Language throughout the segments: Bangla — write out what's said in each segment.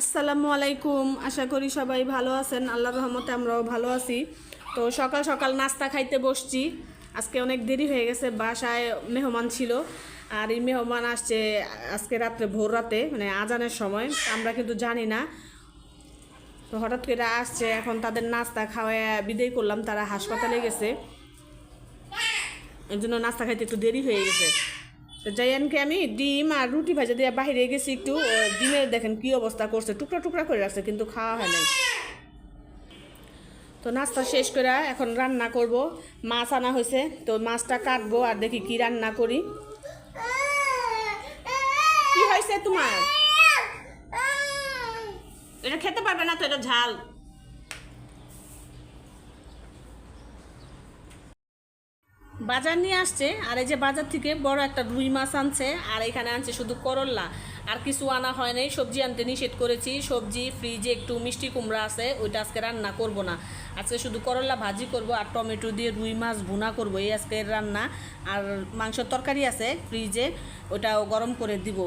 আসসালামু আলাইকুম। আশা করি সবাই ভালো আছেন। আল্লাহ রহমতে আমরাও ভালো আছি। তো সকাল সকাল নাস্তা খাইতে বসছি। আজকে অনেক দেরি হয়ে গেছে, বাসায় মেহমান ছিল। আর এই মেহমান আসছে আজকে রাত্রে, ভোর রাতে মানে আজানের সময়। আমরা কিন্তু জানি না। তো হঠাৎ করে আসছে, এখন তাদের নাস্তা খাওয়ায় বিদায় করলাম। তারা হাসপাতালে গেছে। এর জন্য নাস্তা খাইতে একটু দেরি হয়ে গেছে। তো জায়ানকে আমি ডিম আর রুটি ভাজা দিয়ে বাইরে গেছি একটু ডিমের দেখেন কি অবস্থা করছে, টুকরা টুকরা করে রাখছে, কিন্তু খাওয়া হয় নাই। তো নাস্তা শেষ করে এখন রান্না করব। মাছ আনা হয়েছে, তো মাছটা কাটবো আর দেখি কি রান্না করি। কি হয়েছে তোমার? এটা খেতে পারবে না তো, এটা ঝাল। বাজার নিয়ে আসছে, আর এই যে বাজার থেকে বড় একটা রুই মাছ আনছে, আর এখানে আনছে শুধু করল্লা আর কিছু আনা হয় নাই, সবজি আনতে নিষেধ করেছি। সবজি ফ্রিজে একটু মিষ্টি কুমড়া আছে, ওইটা আজকে রান্না করব না। আজকে শুধু করল্লা ভাজি করব আর টমেটো দিয়ে রুই মাছ ভুনা করব, এই আজকে রান্না। আর মাংসের তরকারি আছে ফ্রিজে ওটাও গরম করে দিব।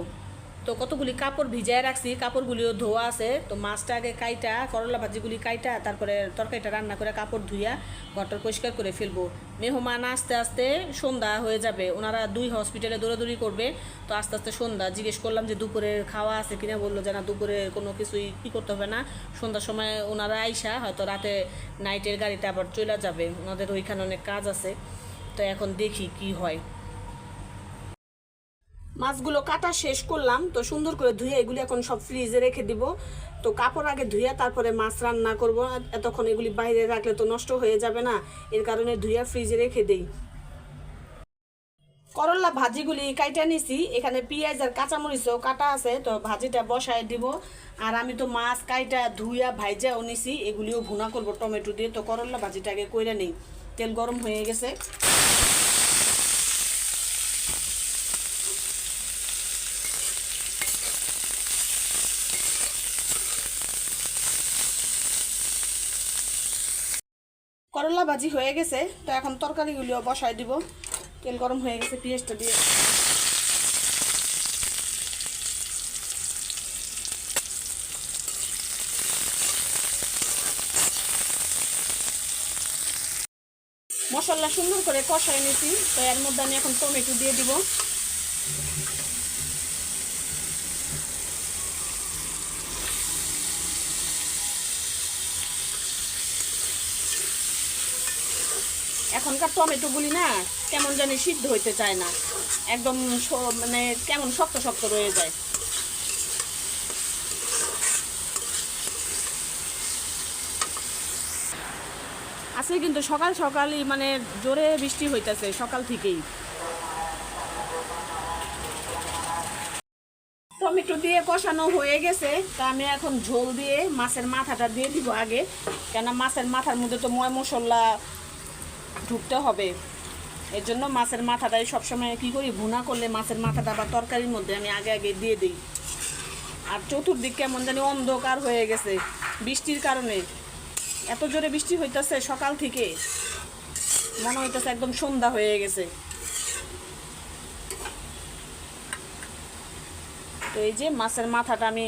তো কতগুলি কাপড় ভিজায় রাখছি, কাপড়গুলিও ধোয়া আছে। তো মাছটা আগে কাইটা, করলা ভাজিগুলি কাইটা, তারপরে তরকারিটা রান্না করে কাপড় ধুইয়া ঘরটা পরিষ্কার করে ফেলব। মেহমান আস্তে আস্তে সন্ধ্যা হয়ে যাবে, ওনারা দুই হসপিটালে দৌড়াদৌড়ি করবে। তো আস্তে আস্তে সন্ধ্যা, জিজ্ঞেস করলাম যে দুপুরের খাওয়া আছে কিনা, বলল যে না, দুপুরে কোনো কিছুই কী করতে হবে না। সন্ধ্যার সময় ওনারা আইসা হয়তো রাতে নাইটের গাড়িতে আবার চলে যাবে, ওনাদের ওইখানে অনেক কাজ আছে। তো এখন দেখি কি হয়। মাছগুলো কাটা শেষ করলাম, তো সুন্দর করে ধুয়ে এগুলি এখন সব ফ্রিজে রেখে দিব। তো কাপড় আগে ধুইয়া তারপরে মাছ রান্না করব। এতক্ষণ এগুলি বাইরে রাখলে তো নষ্ট হয়ে যাবে না, এর কারণে ধুইয়া ফ্রিজে রেখে দেই। করল্লা ভাজিগুলি কাইটা নিছি, এখানে পেঁয়াজ আর কাঁচামরিচও কাটা আছে, তো ভাজিটা বসায় দিব। আর আমি তো মাছ কাইটা ধুইয়া ভাইজাও নিছি, এগুলিও ভুনা করব টমেটো দিয়ে, তো করল্লা ভাজিটা আগে কইরা নেই। তেল গরম হয়ে গেছে। করলা ভাজি হয়ে গেছে, তো এখন তরকারিগুলিও বসাই দিব। তেল গরম হয়ে গেছে, পেঁয়াজটা দিয়ে। মশলা সুন্দর করে কষাই নিছি তো এর মধ্যে আমি এখন টমেটো দিয়ে দিব। এখনকার টমেটোগুলি না কেমন জানি সিদ্ধ হইতে চায় না। একদম মানে কেমন শক্ত শক্ত রয়ে যায়। আজকে কিন্তু সকাল সকালই মানে জোরে বৃষ্টি হইতেছে সকাল থেকেই। টমেটো দিয়ে কষানো হয়ে গেছে, তা আমি এখন ঝোল দিয়ে মাছের মাথাটা দিয়ে দিব আগে। কেন মাছের মাথার মধ্যে তো ময় মশলা ঢুকতে হবে। এর জন্য মাছের মাথাটাই সবসময় কী করি, ভুনা করলে মাছের মাথাটা বা তরকারির মধ্যে আমি আগে আগে দিয়ে দিই। আর চতুর্দিক কেমন জানি অন্ধকার হয়ে গেছে বৃষ্টির কারণে। এত জোরে বৃষ্টি হইতেছে সকাল থেকে। মনে হইতেছে একদম সন্ধ্যা হয়ে গেছে। তো এই যে মাছের মাথাটা আমি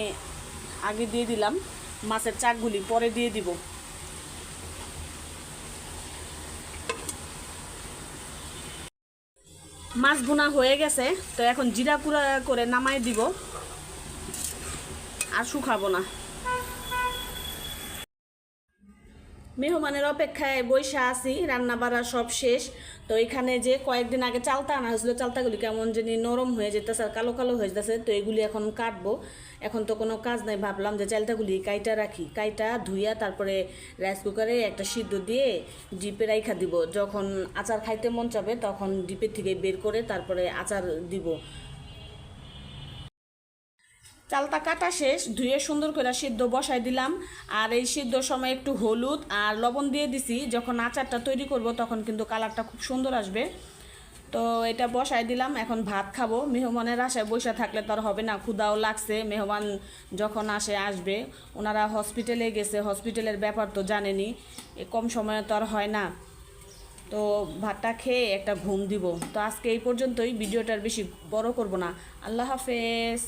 আগে দিয়ে দিলাম, মাছের চাকগুলি পরে দিয়ে দিব। মাছ বোনা হয়ে গেছে তো এখন জিরা কুড়া করে নামাই দিব। আর শুকাবো না। মেহমানের অপেক্ষায় বৈশা আছি রান্না বাড়া সব শেষ। তো এখানে যে কয়েকদিন আগে চালতা আনা হয়েছিল, চালতাগুলি কেমন জানি নরম হয়ে যেতেছে আর কালো কালো হয়ে যেতেছে, তো এগুলি এখন কাটবো। এখন তো কোনো কাজ নাই, ভাবলাম যে চালতাগুলি কাইটা রাখি। কাইটা ধুইয়া তারপরে রাইস কুকারে একটা সিদ্ধ দিয়ে ডিপে রাইখা দিব। যখন আচার খাইতে মন চাবে, তখন ডিপের থেকে বের করে তারপরে আচার দিব। চালটা কাটা শেষ, ধুয়ে সুন্দর করে সিদ্ধ বসাই দিলাম। আর এই সিদ্ধ সময় একটু হলুদ আর লবণ দিয়ে দিছি। যখন আচারটা তৈরি করব তখন কিন্তু কালারটা খুব সুন্দর আসবে। তো এটা বসাই দিলাম, এখন ভাত খাব। মেহমানের আশায় বসে থাকলে তো আর হবে না ক্ষুদাও লাগছে। মেহমান যখন আসে, আসবে। ওনারা হসপিটালে গেছে হসপিটালের ব্যাপার তো জানেনি। কম সময়ে তো আর হয় না। তো ভাতটা খেয়ে একটা ঘুম দিব। তো আজকে এই পর্যন্তই ভিডিওটার বেশি বড় করব না। আল্লাহ হাফেজ।